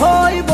হইব